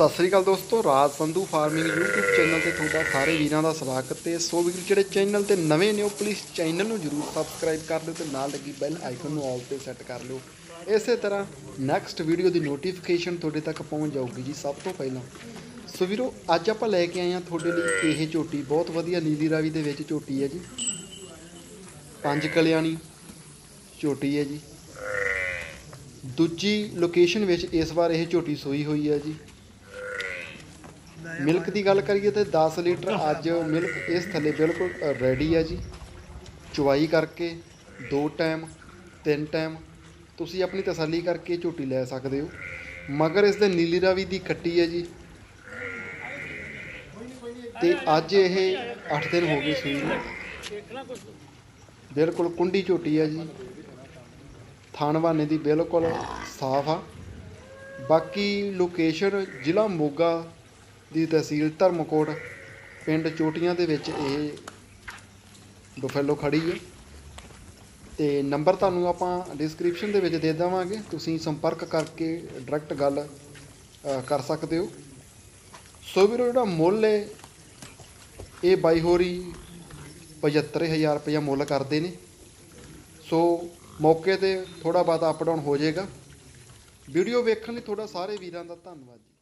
ਸਤਿ ਸ੍ਰੀ ਅਕਾਲ ਦੋਸਤੋ, Raj Sandhu farming YouTube channel ਤੇ ਤੁਹਾਡਾ ਸਾਰੇ ਵੀਰਾਂ ਦਾ ਸਵਾਗਤ ਤੇ ਸੋ ਵੀਰ, ਜਿਹੜੇ ਚੈਨਲ ਤੇ ਨਵੇਂ ਨੇ, ਉਹ ਪਲੀਜ਼ ਚੈਨਲ ਨੂੰ ਜਰੂਰ ਸਬਸਕ੍ਰਾਈਬ ਕਰ ਲਿਓ ਤੇ ਨਾਲ ਲੱਗੀ ਬੈਲ ਆਈਕਨ ਨੂੰ ਆਲ ਤੇ ਸੈੱਟ ਕਰ ਲਿਓ। ਇਸੇ ਤਰ੍ਹਾਂ ਨੈਕਸਟ ਵੀਡੀਓ ਦੀ ਨੋਟੀਫਿਕੇਸ਼ਨ ਤੁਹਾਡੇ ਤੱਕ ਪਹੁੰਚ ਜਾਊਗੀ ਜੀ ਸਭ ਤੋਂ ਪਹਿਲਾਂ। ਸੋ ਵੀਰੋ, ਅੱਜ ਆਪਾਂ ਲੈ ਕੇ ਆਏ ਹਾਂ ਤੁਹਾਡੇ ਲਈ ਇਹ ਝੋਟੀ, ਬਹੁਤ ਵਧੀਆ ਨੀਲੀ ਰਾਵੀ ਦੇ ਵਿੱਚ ਝੋਟੀ ਹੈ ਜੀ। ਪੰਜ ਕਲਿਆਣੀ ਝੋਟੀ ਹੈ ਜੀ। ਦੂਜੀ ਲੋਕੇਸ਼ਨ ਵਿੱਚ ਇਸ ਵਾਰ ਇਹ ਝੋਟੀ ਸੋਈ ਹੋਈ ਹੈ ਜੀ। ਮਿਲਕ ਦੀ ਗੱਲ ਕਰੀਏ ਤੇ 10 ਲੀਟਰ ਅੱਜ ਮਿਲਕ ਇਸ ਥੱਲੇ ਬਿਲਕੁਲ ਰੈਡੀ ਆ ਜੀ। ਚੁਵਾਈ ਕਰਕੇ ਦੋ ਟਾਈਮ, ਤਿੰਨ ਟਾਈਮ। ਤੁਸੀਂ ਆਪਣੀ ਤਸੱਲੀ ਕਰਕੇ ਝੋਟੀ ਲੈ ਸਕਦੇ ਹੋ। ਮਗਰ ਇਸ ਦੇ ਨੀਲੀ ਰਾਵੀ ਦੀ ਕੱਟੀ ਹੈ ਜੀ। ਤੇ ਅੱਜ ਇਹ 8 ਦਿਨ ਹੋ ਗਏ ਸੂਈ ਨੂੰ। ਬਿਲਕੁਲ ਕੁੰਡੀ ਝੋਟੀ ਹੈ ਜੀ। ਥਾਣਵਾਨੇ ਦੀ ਬਿਲਕੁਲ ਸਾਫ਼ ਆ। ਬਾਕੀ ਲੋਕੇਸ਼ਨ ਜ਼ਿਲ੍ਹਾ ਮੋਗਾ ਦੀ ਤਹਿਸੀਲ ਧਰਮਕੋਟ, ਪਿੰਡ ਚੋਟੀਆਂ ਦੇ ਵਿੱਚ ਇਹ ਬਫੈਲੋ ਖੜੀ ਹੈ। ਤੇ ਨੰਬਰ ਤੁਹਾਨੂੰ ਆਪਾਂ ਡਿਸਕ੍ਰਿਪਸ਼ਨ ਦੇ ਵਿੱਚ ਦੇ ਦੇਵਾਂਗੇ। ਤੁਸੀਂ ਸੰਪਰਕ ਕਰਕੇ ਡਾਇਰੈਕਟ ਗੱਲ ਕਰ ਸਕਦੇ ਹੋ। ਸੋ ਵੀਰੋ, ਜਿਹੜਾ ਮੁੱਲ ਹੈ, ਇਹ ਬਾਈ ਹੋਰੀ 75000 ਰੁਪਇਆ ਮੁੱਲ ਕਰਦੇ ਨੇ। ਸੋ ਮੌਕੇ ਤੇ ਥੋੜਾ ਬਾਤ ਅਪ ਡਾਊਨ ਹੋ ਜਾਏਗਾ। ਵੀਡੀਓ ਵੇਖਣ ਲਈ ਤੁਹਾਡਾ ਸਾਰੇ ਵੀਰਾਂ ਦਾ ਧੰਨਵਾਦ ਜੀ।